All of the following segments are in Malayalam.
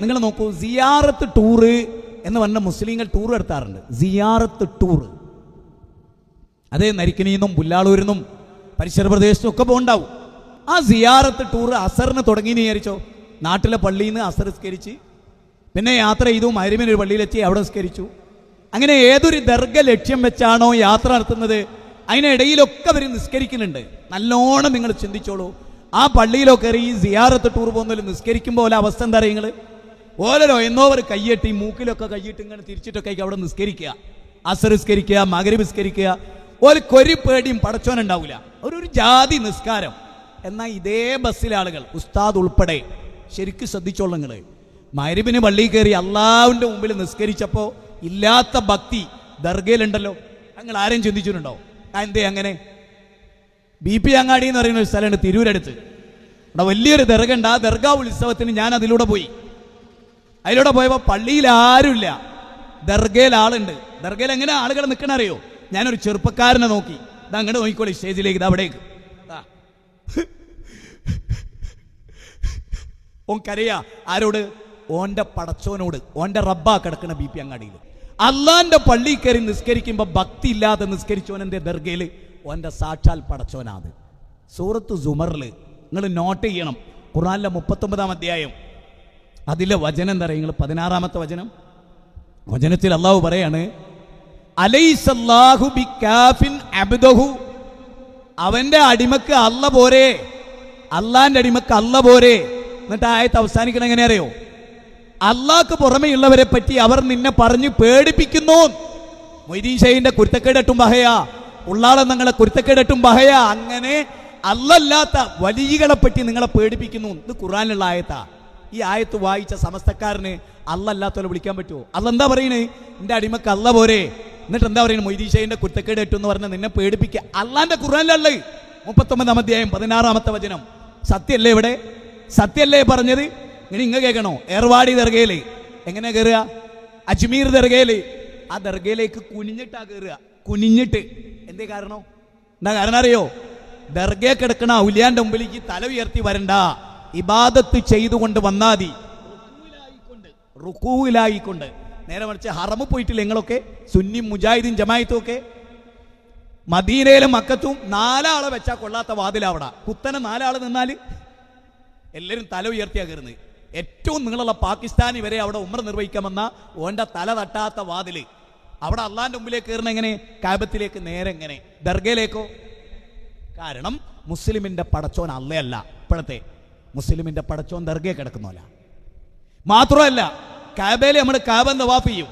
നിങ്ങൾ നോക്കൂ സിയാറത്ത് ടൂറ് എന്ന് പറഞ്ഞ മുസ്ലിങ്ങൾ ടൂർ എടുത്താറുണ്ട്. സിയാറത്ത് ടൂർ അതേ നരിക്കനിന്നും പുല്ലാളൂരിൽ നിന്നും പരിസര പ്രദേശത്തും ഒക്കെ പോകണ്ടാവും. ആ സിയാറത്ത് ടൂർ അസറിന് തുടങ്ങിയെന്ന് വിചാരിച്ചോ? നാട്ടിലെ പള്ളിയിൽ നിന്ന് അസർ സ്കരിച്ച് പിന്നെ യാത്ര ചെയ്തു മരുമിന് ഒരു പള്ളിയിലെത്തി അവിടെ സ്കരിച്ചു അങ്ങനെ ഏതൊരു ദർഗ ലക്ഷ്യം വെച്ചാണോ യാത്ര നടത്തുന്നത് അതിനിടയിലൊക്കെ അവർ നിസ്കരിക്കുന്നുണ്ട്. നല്ലോണം നിങ്ങൾ ചിന്തിച്ചോളൂ. ആ പള്ളിയിലൊക്കെ ഈ സിയാറത്ത് ടൂർ പോകുന്നതിൽ നിസ്കരിക്കുമ്പോൾ അവസ്ഥ എന്താ നിങ്ങൾ ഓരോ എന്നോവർ കയ്യേട്ടി മൂക്കിലൊക്കെ കയ്യിട്ട് ഇങ്ങനെ തിരിച്ചിട്ടൊക്കെ അവിടെ നിസ്കരിക്കുക. നിസ്കരിക്കുക ഒരു കൊരി പേടിയും പടച്ചോനുണ്ടാവില്ല ഒരു ഒരു ജാതി നിസ്കാരം. എന്നാൽ ഇതേ ബസ്സിലെ ആളുകൾ ഉസ്താദ് ഉൾപ്പെടെ ശരിക്കും ശ്രദ്ധിച്ചോളൂ നിങ്ങൾ മരുവിന് പള്ളിയിൽ കയറി അള്ളാവിന്റെ മുമ്പിൽ നിസ്കരിച്ചപ്പോൾ ഇല്ലാത്ത ഭക്തി ദർഗയിലുണ്ടല്ലോ. ഞങ്ങൾ ആരെയും ചിന്തിച്ചിട്ടുണ്ടോ? എന്തേ അങ്ങനെ? ബി പി അങ്ങാടി എന്ന് പറയുന്ന ഒരു സ്ഥലമുണ്ട് തിരൂരടുത്ത്. അവിടെ വലിയൊരു ദർഗ ഉണ്ട്. ആ ദർഗ ഉത്സവത്തിന് ഞാൻ അതിലൂടെ പോയി. അതിലൂടെ പോയപ്പോൾ പള്ളിയിൽ ആരുമില്ല. ദർഗയിൽ ആളുണ്ട്. ദർഗയിൽ എങ്ങനെ ആളുകൾ നിൽക്കണ അറിയോ? ഞാനൊരു ചെറുപ്പക്കാരനെ നോക്കി. ഇത് അങ്ങോട്ട് നോക്കിക്കോളി സ്റ്റേജിലേക്ക് ഇത് അവിടേക്ക്. കരയാ. ആരോട്? ഓന്റെ പടച്ചോനോട്. ഓന്റെ റബ്ബാ കിടക്കുന്ന ബി പി അങ്ങാടിയിൽ. അള്ളാന്റെ പള്ളി കയറി നിസ്കരിക്കുമ്പോ ഭക്തി ഇല്ലാതെ നിസ്കരിച്ചോനെന്റെ ദർഗയിൽ? ഓന്റെ സാക്ഷാൽ പടച്ചോനാത് സൂറത്ത് സുമറിൽ. നിങ്ങൾ നോട്ട് ചെയ്യണം. ഖുറാനിലെ മുപ്പത്തൊമ്പതാം അധ്യായം. അതിലെ വചനം എന്താ പറയുക? പതിനാറാമത്തെ വചനം? വചനത്തിൽ അള്ളാഹു പറയാണ് അവന്റെ അടിമക്ക് അല്ല പോരെ. അള്ളാന്റെ അടിമക്ക് അല്ല പോരെ. എന്നിട്ട് ആയത്ത് അവസാനിക്കണം എങ്ങനെ അറിയോ? അള്ളാഹ്ക്ക് പുറമെയുള്ളവരെ പറ്റി അവർ നിന്നെ പറഞ്ഞു പേടിപ്പിക്കുന്നു. മൊയ്തീൻ കുരുത്തക്കേടട്ടും ബഹയാ. ഉള്ളാളെ നിങ്ങളെ കുരുത്തക്കേടട്ടും ബഹയാ. അങ്ങനെ അല്ലല്ലാത്ത വലിയകളെ പറ്റി നിങ്ങളെ പേടിപ്പിക്കുന്നു. ഇത് ഖുറാനുള്ള ആയത്താ. ഈ ആയത്ത് വായിച്ച സമസ്തക്കാരന് അല്ലല്ലാത്തവരെ വിളിക്കാൻ പറ്റുമോ? അല്ലെന്താ പറയണേ? എന്റെ അടിമക്ക് അല്ല പോരെ. എന്നിട്ട് എന്താ പറയുന്നത് മൊയ്തീഷയുടെ കുരുത്തക്കേട് എന്ന് പറഞ്ഞ് നിന്നെ പേടിപ്പിക്കുക. അള്ളാന്റെ ഖുറാനിലല്ലേ മുപ്പത്തൊമ്പതാം അധ്യായം പതിനാറാമത്തെ വചനം. സത്യല്ലേ ഇവിടെ? സത്യല്ലേ പറഞ്ഞത്? ഇനി ഇങ്ങ കേൾക്കണോ? ഏർവാടി ദർഗയിലേ. എങ്ങനെ കയറുക അജ്മീർ ദർഗയിലേ. ആ ദർഗയിലേക്ക് കുനിഞ്ഞിട്ടാ കയറുക കുനിഞ്ഞിട്ട്. എന്തേ കാരണം? എന്താ കാരണം അറിയോ? ദർഗയെ കിടക്കണ ഔലിയാന്റെ മുമ്പിലേക്ക് തല ഉയർത്തി വരണ്ട. ഇബാദത്ത് ചെയ്തുകൊണ്ട് വന്നാതി. മതി റുക്കൂവിലായിക്കൊണ്ട്. നേരെ മറിച്ച് ഹറമ് പോയിട്ടില്ല നിങ്ങളൊക്കെ. സുന്നി മുജാഹിദീൻ ജമായത്തും ഒക്കെ. മദീനയിലും മക്കത്തും നാലാളെ വെച്ചാൽ കൊള്ളാത്ത വാതിലവിടെ. കുത്തനെ നാലാൾ നിന്നാൽ എല്ലാവരും തല ഉയർത്തിയാ കയറുന്നത്. ഏറ്റവും നിങ്ങളുള്ള പാകിസ്ഥാനി വരെ അവിടെ ഉമ്ര നിർവഹിക്കാമെന്ന ഓന്റെ തല തട്ടാത്ത വാതിൽ. അവിടെ അള്ളാന്റെ മുമ്പിലേക്ക് കയറുന്ന എങ്ങനെ? കാബത്തിലേക്ക് നേരെ എങ്ങനെ? ദർഗയിലേക്കോ? കാരണം മുസ്ലിമിന്റെ പടച്ചോൻ അല്ലയല്ല ഇപ്പോഴത്തെ മുസ്ലിമിന്റെ പടച്ചോൻ ദർഗയെ കിടക്കുന്നോല. മാത്രമല്ല കാബയിൽ നമ്മൾ കാബ തവാഫ് ചെയ്യും?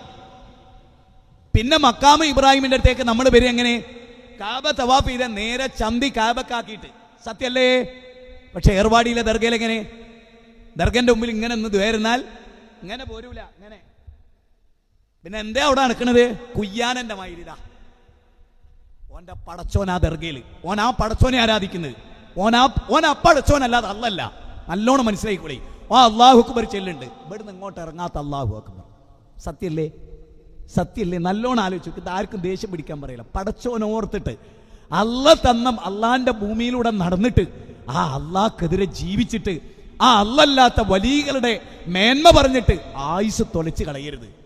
പിന്നെ മക്കാമ ഇബ്രാഹിമിന്റെ അടുത്തേക്ക് നമ്മൾ വരും എങ്ങനെ? കാബ തവാഫ് ചെയ്ത നേരെ ചന്തി കാബക്കാക്കിയിട്ട്. സത്യല്ലേ പക്ഷെ ഏർവാടിയിലെ ദർഗയിൽ എങ്ങനെ? ദർഗന്റെ മുമ്പിൽ ഇങ്ങനെ ഒന്ന് ദ്വേരുന്നാൽ ഇങ്ങനെ പോരൂല ഇങ്ങനെ പിന്നെ എന്താ അവിടെ നടക്കണത്? കുയ്യാനന്റെ മായിരിതാ ഓന്റെ പടച്ചോൻ ആ ദർഗയിൽ ഓൻ ആ പടച്ചോനെ ആരാധിക്കുന്നത്. ഓനാ ആ ഓൻ ആ പടച്ചോൻ അല്ലല്ല നല്ലോണം മനസ്സിലായിക്കോളി. ആ അള്ളാഹു അക്ബർ ചെല്ലുണ്ട്. ഇവിടുന്ന് ഇങ്ങോട്ട് ഇറങ്ങാത്ത അള്ളാഹു അക്ബർ. സത്യല്ലേ? സത്യല്ലേ? നല്ലോണം ആലോചിച്ചു ഇത് ആർക്കും ദേഷ്യം പിടിക്കാൻ പറയില്ല. പടച്ചോനോർത്തിട്ട് അല്ല തന്ന അള്ളാന്റെ ഭൂമിയിലൂടെ നടന്നിട്ട് ആ അള്ളാഹ്ക്കെതിരെ ജീവിച്ചിട്ട് ആ അല്ലല്ലാത്ത വലിയകളുടെ മേന്മ പറഞ്ഞിട്ട് ആയുസ് തൊലച്ച് കളയരുത്.